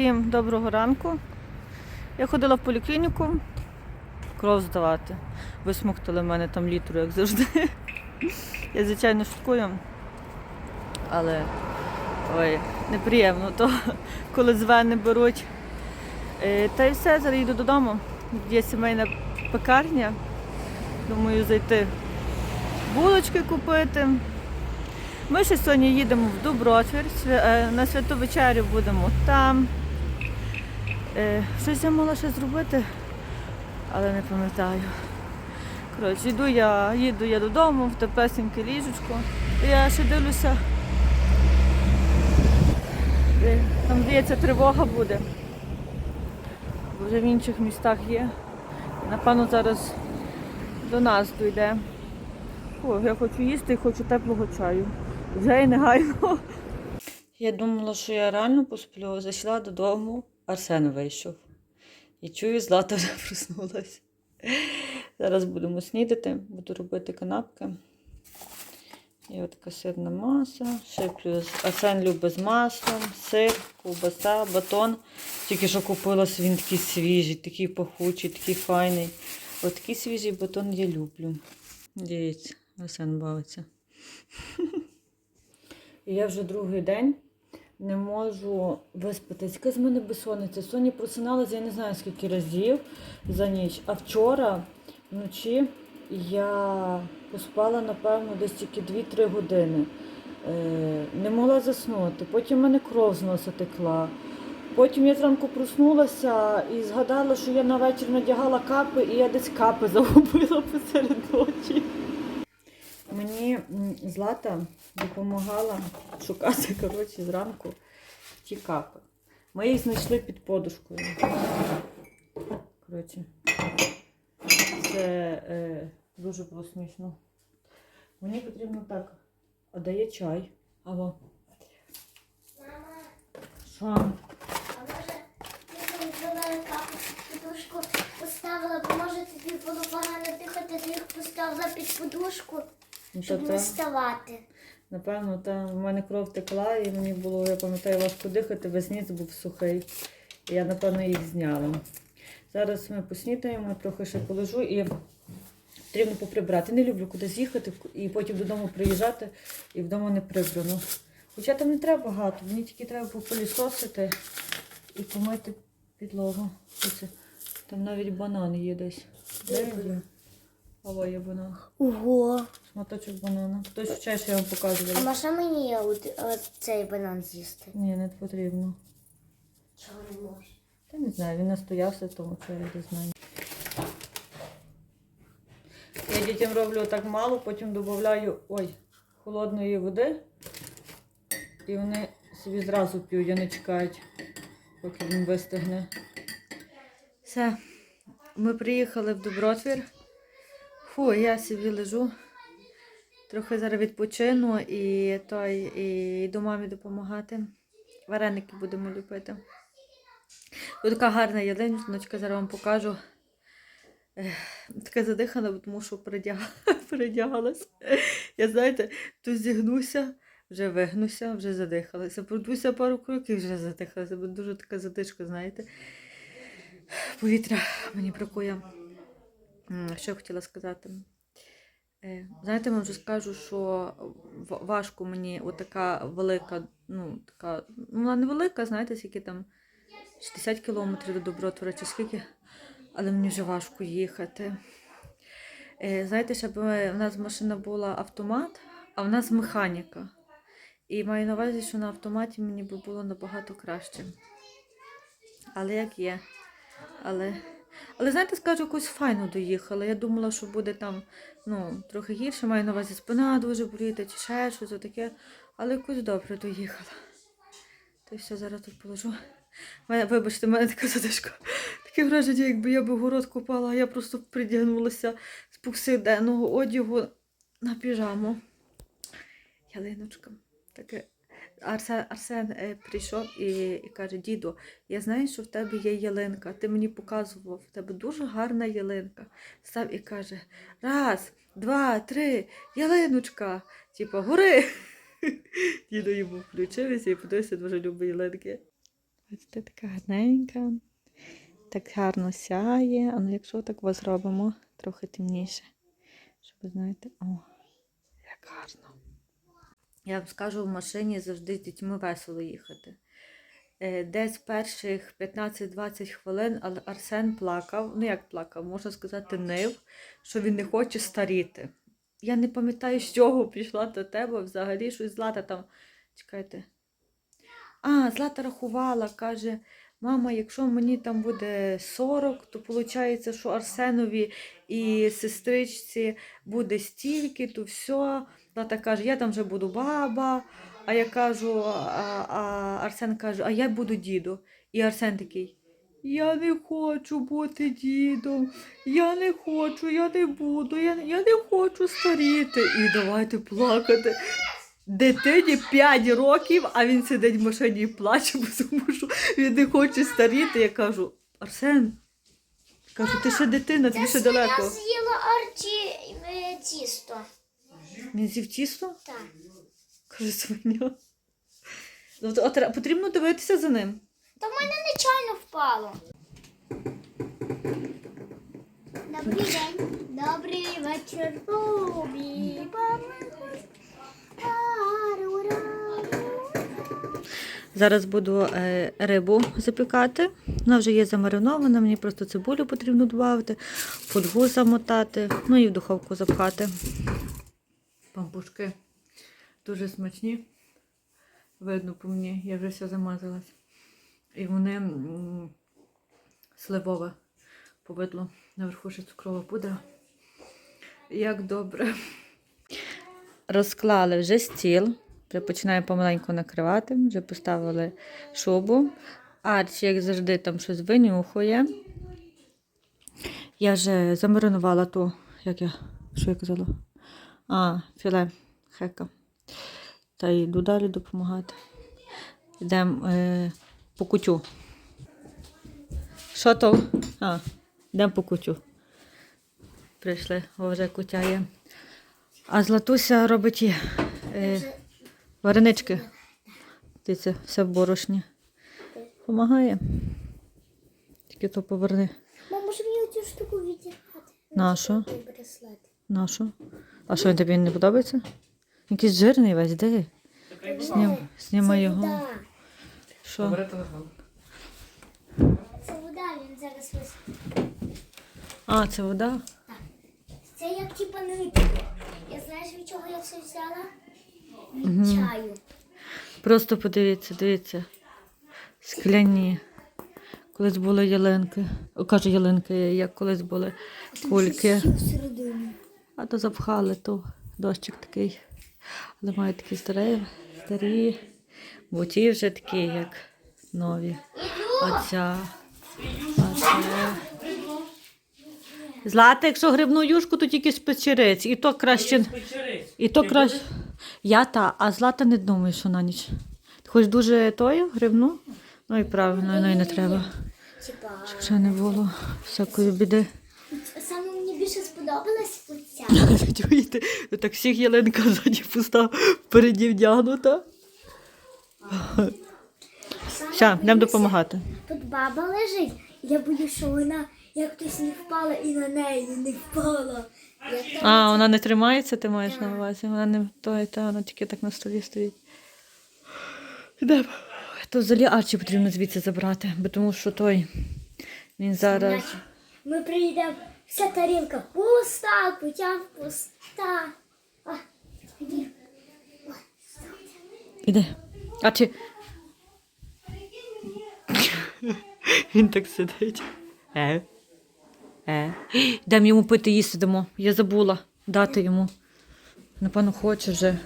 Всім доброго ранку. Я ходила в поліклініку кров здавати. Висмоктали в мене там літру, як завжди. Я, звичайно, шуткую, але ой, неприємно, то коли з вени беруть. Е, Та й все, зараз їду додому. Є сімейна пекарня. Думаю, зайти булочки купити. Ми ще сьогодні їдемо в Дубротвір. Свя- е, На святу вечерю будемо там. Е, Щось я мала ще зробити, але не пам'ятаю. Коротше, йду я, їду я додому в теплесеньке ліжечко. Я ще дивлюся. Там, здається, тривога буде. Бо вже в інших містах є. Напевно, зараз до нас дійде. О, я хочу їсти і хочу теплого чаю. Вже і негайно. Я думала, що я реально посплю. Зайшла додому, Арсен вийшов. І чую, Злата вже проснулась. Зараз будемо снідати, буду робити канапки. І от така сирна маса. Ще плюс Арсен любить з маслом, сир, ковбаса, батон. Тільки що купилась, він такий свіжий, такий пахучий, такий файний. От такий свіжий батон я люблю. Дивіться, Арсен бавиться. І я вже другий день не можу виспатись. Яка з мене безсонниця. Сьогодні просиналася, я не знаю скільки разів за ніч. А вчора вночі я поспала, напевно, десь тільки 2-3 години. Е, не могла заснути. Потім мене кров з носа текла. Потім я зранку проснулася і згадала, що я на вечір надягала капи, і я десь капи загубила посеред ночі. Мені Злата допомагала шукати коротше, зранку ті капи. Ми їх знайшли під подушкою. Коротше, це е, дуже було смішно. Мені потрібно так. А де є чай? Алло. Що? А може ти капу під подушку, поставила, бо може тобі було погано дихати, ти їх поставила під подушку, Ну, щоб не вставати. Напевно, там в мене кров текла, і мені було, я пам'ятаю, важко дихати, весь ніс був сухий. І я, напевно, їх зняла. Зараз ми поснідаємо, трохи ще полежу і потрібно поприбрати. Не люблю кудись їхати і потім додому приїжджати і вдома не прибрано. Хоча там не треба багато, мені тільки треба попилісосити і помити підлогу. Оце. Там навіть банан є десь. Де він є? Є банан. Ого. Шматочок банана. Хтось що я вам. А може мені от- от цей банан з'їсти? Ні, не потрібно. Чого не може? Та не знаю, він настоявся, тому що я не знаю. Я дітям роблю так мало, потім додаю ой, холодної води. І вони собі зразу п'ють, а не чекають, поки він вистигне. Все, ми приїхали в Добротвір. Фу, я собі лежу. Трохи зараз відпочину і той, і йду мамі допомагати. Вареники будемо ліпити. Ось така гарна ялиночка, зараз вам покажу. Ех, Така задихана, тому що передяга- передягалась. Я знаєте, то зігнуся, вже вигнуся, вже задихалася. Пройдуся пару кроків, вже задихалася, бо дуже така задишка, знаєте. Повітря мені бракує. Що я хотіла сказати? Е, Знаєте, вам вже скажу, що важко мені отака велика, ну, така, ну, вона не велика, знаєте, скільки там 60 кілометрів до Добротвора чи скільки, але мені вже важко їхати. Е, Знаєте, щоб в нас машина була автомат, а в нас механіка. І маю на увазі, що на автоматі мені би було набагато краще. Але як є. Але, але знаєте, скажу, якось файно доїхала. Я думала, що буде там ну, трохи гірше, маю на увазі спина дуже боліти, чи ще щось таке. Але якось добре доїхала. То все, зараз тут положу. Вибачте, в мене така задишка. Таке враження, якби я би город купала, а я просто придягнулася з повсякденного одягу на піжаму. Ялиночка. Таке. Арсен, Арсен прийшов і, і каже: діду, я знаю, що в тебе є ялинка. Ти мені показував, в тебе дуже гарна ялинка. Став і каже: раз, два, три, ялиночка. Типа, гори. Дідо йому включився і подивився дуже любить ялинки. Бачите, така гарненька. Так гарно сяє. А ну якщо так вас зробимо трохи темніше. Щоб знаєте, о, як гарно. Я вам скажу, в машині завжди з дітьми весело їхати. Е, Десь перших 15-20 хвилин Арсен плакав, ну як плакав, можна сказати, нив, що він не хоче старіти. Я не пам'ятаю, з чого прийшла до тебе взагалі, щось Злата там. Чекайте. А, Злата рахувала, каже, мама, якщо мені там буде 40, то виходить, що Арсенові і сестричці буде стільки, то все. Злата каже, я там вже буду баба. А я кажу, а, а Арсен каже, а я буду діду. І Арсен такий. Я не хочу бути дідом, я не хочу, я не буду, я, я не хочу старіти. І давайте плакати. Дитині 5 років, а він сидить в машині і плаче, бо тому що він не хоче старіти. Я кажу, Арсен, кажу, ти ще дитина, тобі ще далеко. Я з'їла Арчі е, тісто. Він з'їв тісто? Так. Каже, свиня. Ну, то, потрібно дивитися за ним. Та в мене нечайно впало. Добрий день. Добрий вечір. Тобі. Зараз буду е, рибу запікати. Вона вже є замаринована, мені просто цибулю потрібно додати, фольгу замотати, ну і в духовку запхати. Пампушки дуже смачні. Видно по мені, я вже все замазалась. І вони сливове повидло. Наверху ще цукрова пудра. Як добре. Розклали вже стіл. Вже починаю помаленьку накривати, вже поставили шубу. Арчі, як завжди, там щось винюхує. Я вже замаринувала ту, як я, що я казала? А, філе хека. Та йду далі допомагати. Йдемо е, по кутю. Що то? А, йдемо по кутю. Прийшли, вже кутя є. А Златуся робить е, варенички. Дивіться, все в борошні. Помагає. Тільки то поверни. Мама, може мені цю штуку відтягати? Нашу. Цей браслет. Нашу. А що тобі не подобається? Якийсь жирний весь, де? Снім, знімай його. Що? Це вода, він зараз вис... А, це вода? Так. Це як типа нитки. Я знаєш, від чого я це взяла? Від чаю. Просто подивіться, дивіться. Скляні. Колись були ялинки. О, кажу ялинки, як колись були кульки. Всередині. А то запхали, то дощик такий. Але мають такі старі, старі. Бо ті вже такі, як нові. А ця. А це. Злата, якщо грибну юшку, то тільки з печериць. І то краще. І то краще. Я та, а злата не думаю, що на ніч. Хочеш дуже тою грибну? Ну і правильно, ну і не треба. Щоб ще не було всякої біди. Саме мені більше сподобалась оця. Чуєте? Так всіх ялинка ззаді пуста, впереді вдягнута. Все, йдемо допомагати. Тут баба лежить. Я боюсь, що вона як хтось не впала і на неї не впала. Я А, вона не тримається, ти маєш на увазі. Вона не то, та вона тільки так на столі стоїть. Йдемо. То взагалі Арчі потрібно звідси забрати, бо тому що той. Він зараз. Ми приїдемо, вся тарілка пуста, кутя пуста. А, ні. Іди. Арчі. Він так сидить. Е. Е. Дам йому пити їсти дамо. Я забула дати йому. Напевно, хоче вже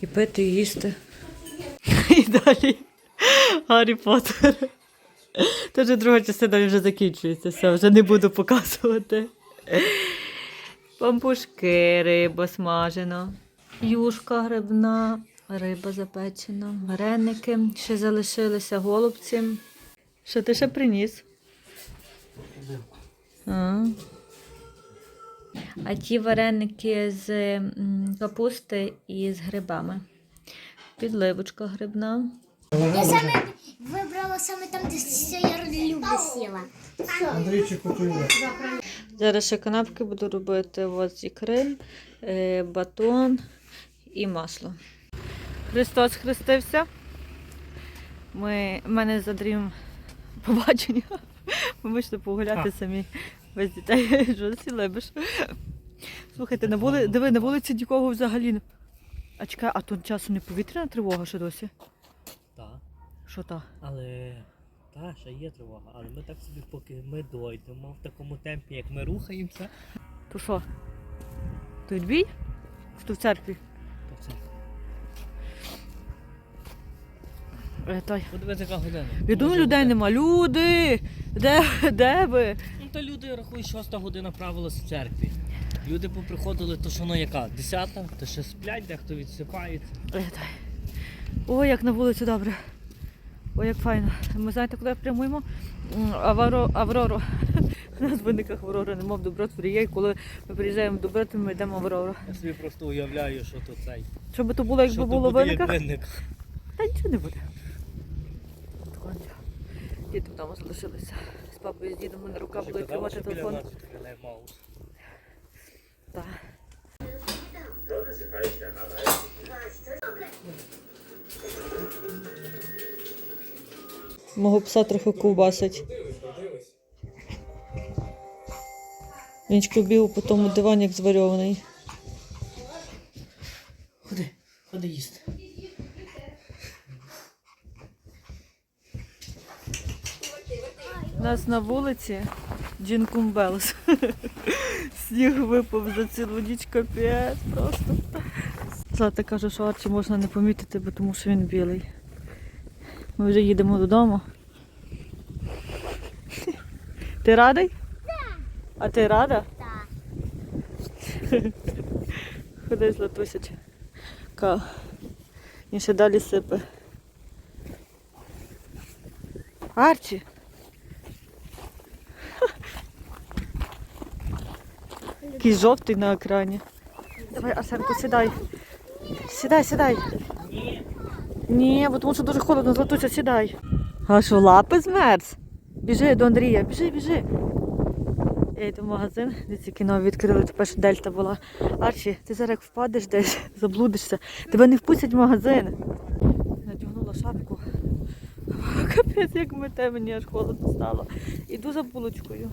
і пити, і їсти. І далі. Гаррі Поттер. Вже друга частина вже закінчується. Все, вже не буду показувати. Пампушки, риба смажена, юшка грибна, риба запечена, вареники. Ще залишилися голубці. Що ти ще приніс? А, а ті вареники з капусти і з грибами. Підливочка грибна. Я саме вибрала саме там, де все я люблю сіла. Андрійчик почує. Зараз ще канапки буду робити от з ікри, е, батон і масло. Христос хрестився. Ми, в мене за дрім побачення. Ми вийшли погуляти самі без дітей. Сілебиш. Слухайте, на вули... диви, на вулиці нікого взагалі. А чекай, а тут часу не повітряна тривога ще досі? Що та? але та, ще є тривога. Але ми так собі, поки ми дойдемо в такому темпі, як ми рухаємося, То що? То відбій? Що в церкві? то все. Е, той. Подивись, яка година. Я думаю, Може, людей буде. нема. Люди! Де, де ви? Ну то люди рахують, шоста година правилась в церкві. Люди поприходили, то що ну яка? Десята, то ще сплять, дехто відсипається. Ой, дай. Ой, як на вулиці добре. Ой, як файно. Ми знаєте, куди прямуємо? Аваро, Аврору. У нас виниках Аврора, нема в Добротворі є, коли ми приїжджаємо в Добротвір, ми йдемо в Аврору. Я собі просто уявляю, що то цей. Що би то було, якби що було в виниках? як. Та нічого не буде. Діти вдома залишилися. З папою, з дідом на руках будуть Казала, тримати телефон. нас відкриє маус. Так. Мого пса трохи ковбасить. Він побіг по тому дивані, як зварьований. Ходи, ходи їсти. У нас на вулиці Джинкумбелс. Сніг випав за цілу ніч капець просто. Злата каже, що Арчі можна не помітити, бо тому що він білий. Ми вже їдемо додому. Ти радий? Так. А ти рада? Так. Ходи, Златусяч. Ка. Він ще далі сипе. Арчі. Який жовтий на екрані. Давай, Арсенко, сідай. Сідай, сідай. Ні, бо тому що дуже холодно, Златуся, сідай. А що, лапи змерз? Біжи до Андрія, біжи, біжи. Я йду в магазин, де ці кіно відкрили, тепер ще дельта була. Арчі, ти зараз як впадеш десь, заблудишся. Тебе не впустять в магазин. Надягнула шапку. Капець, як мете, мені аж холодно стало. Іду за булочкою.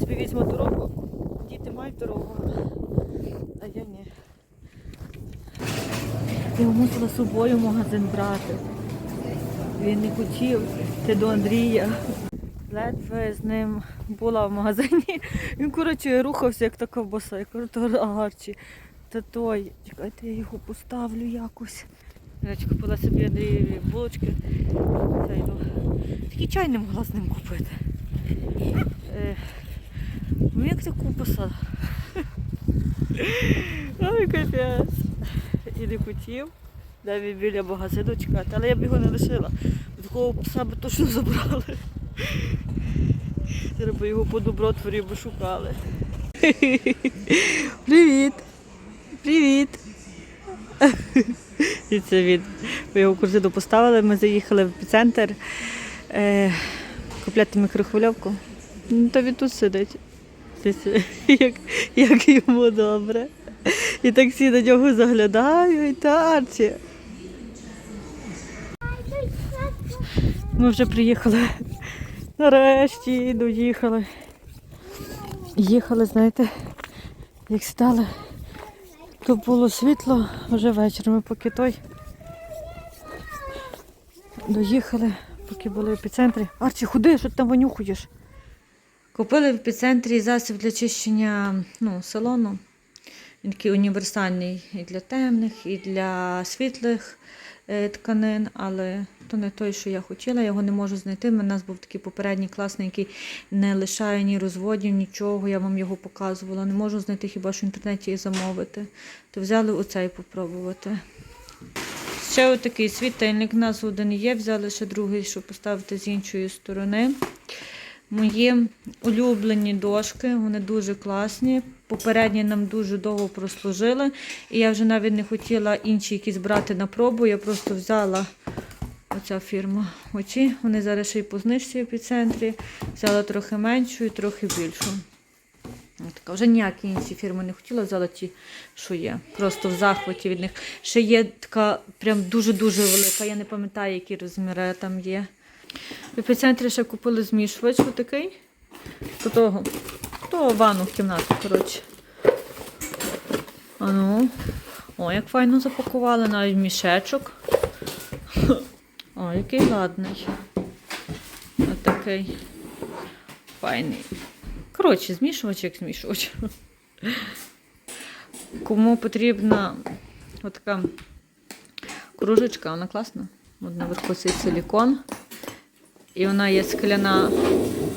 Собі візьму дорогу. Діти мають дорогу, а я ні. Я мусила з собою магазин брати. Він не хотів. Ти до Андрія. Ледве з ним була в магазині. Він, коротше, рухався, як та ковбаса. Я кажу, то Арчі, та той. Чекайте, я його поставлю якось. Я купила собі Андрієві булочки. Це. Такий чай не могла з ним купити. Е, Ну як це ковбаса? Ой, капець. І не хотів. Навіть біля магазину чекати, але я б його не лишила. Такого пса би точно забрали. Треба його по добротворі би шукали. Привіт! Привіт! І це він. Ми його корзину поставили, ми заїхали в епіцентр е, купляти мікрохвильовку. Ну, то він тут сидить. Як, як йому добре. І так всі на нього заглядають, Арчі. Ми вже приїхали. Нарешті доїхали. Їхали, знаєте, як стали, то було світло вже вечір. Ми поки той доїхали, поки були в епіцентрі. Арчі, ходи, що ти там винюхуєш? Купили в епіцентрі засіб для чищення ну, салону. Він такий універсальний і для темних, і для світлих е, тканин, але то не той, що я хотіла, я його не можу знайти. У нас був такий попередній класний, який не лишає ні розводів, нічого. Я вам його показувала. Не можу знайти хіба що в інтернеті і замовити. То взяли оцей попробувати. Ще отакий світильник. У нас один є, взяли ще другий, щоб поставити з іншої сторони. Мої улюблені дошки, вони дуже класні. Попередні нам дуже довго прослужили. І я вже навіть не хотіла інші якісь брати на пробу. Я просто взяла Оця фірма. Оці вони зараз ще й по знижці в епіцентрі. Взяла трохи меншу і трохи більшу. Така. Вже ніякі інші фірми не хотіла, взяла ті, що є. Просто в захваті від них. Ще є така прям дуже-дуже велика. Я не пам'ятаю, які розміри там є. В епіцентрі ще купили змішувач такий. До того. То ванну в кімнату, коротше. А ну. О, як файно запакували навіть мішечок. О, який ладний. Отакий. Файний. Коротше, змішувач як змішувач. Кому потрібна отака кружечка, вона класна. От наверху цей силікон. І вона є скляна.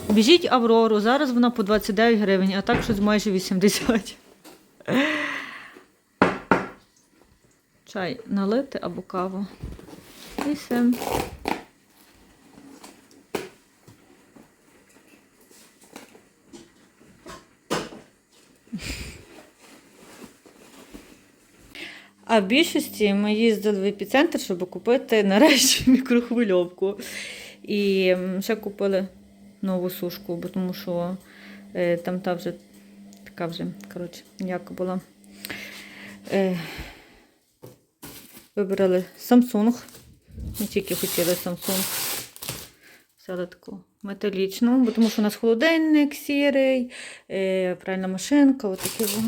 Біжіть Аврору, зараз вона по 29 гривень, а так щось майже 80. Чай налити або каву. І все. А в більшості ми їздили в епіцентр, щоб купити нарешті мікрохвильовку. І ще купили нову сушку, бо тому що е, там та вже така вже, коротше, ніяка була. Е, вибрали Samsung. Ми тільки хотіли Samsung. Взяли таку металічну, бо тому що у нас холодильник сірий, е, пральна машинка, отакі во.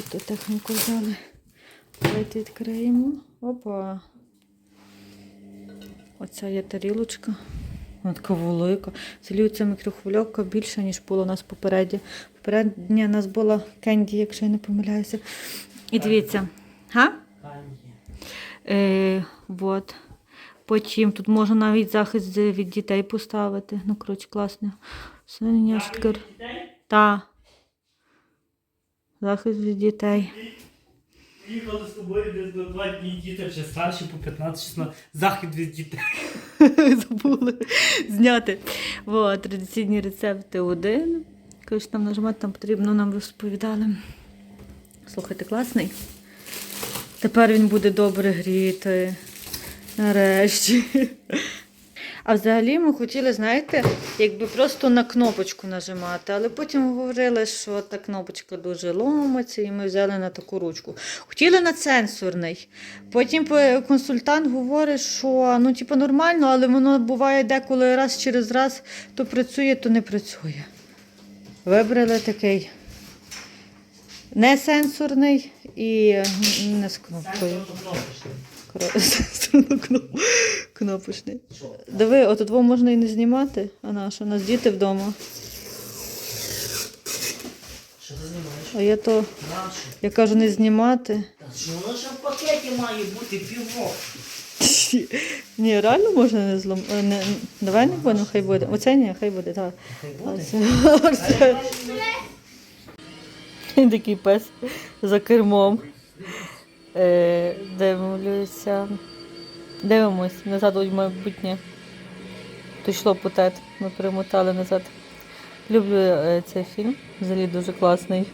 І ту техніку взяли. Давайте відкриємо. Опа. Оця є тарілочка. Вона така велика. Ця мікрохвильовка більша, ніж було у нас попередня. Попередня у нас була кенді, якщо я не помиляюся. І дивіться. Га? Е, вот. Потім тут можна навіть захист від дітей поставити. Ну, коротше, класно. Синя шкір. Та. Захист від дітей. Їхали з тобою десь на два дні діти вже старші по 15-16. Захід від дітей. Забули зняти. От, традиційні рецепти один. Коротше, там нажимати, там потрібно, нам розповідали. Слухайте, класний. Тепер він буде добре гріти. Нарешті. А взагалі ми хотіли, знаєте, якби просто на кнопочку нажимати, але потім говорили, що та кнопочка дуже ломиться, і ми взяли на таку ручку. Хотіли на сенсорний. Потім консультант говорить, що ну, типу, нормально, але воно буває деколи раз через раз то працює, то не працює. Вибрали такий не сенсорний і не з кнопкою. Кнопочний. Диви, от двох можна і не знімати, а на що? У нас діти вдома. Що ти знімаєш? А я то, Нашу. я кажу, не знімати. Та що воно ще в пакеті має бути півок. Ні, реально можна не злом. е, Не... Давай не будемо, хай буде. Оце ні, хай буде, так. Хай А буде. це- такий пес за кермом. Е, дивлюся. Дивимось назад у майбутнє. То йшло потет. Ми перемотали назад. Люблю е, цей фільм. Взагалі дуже класний.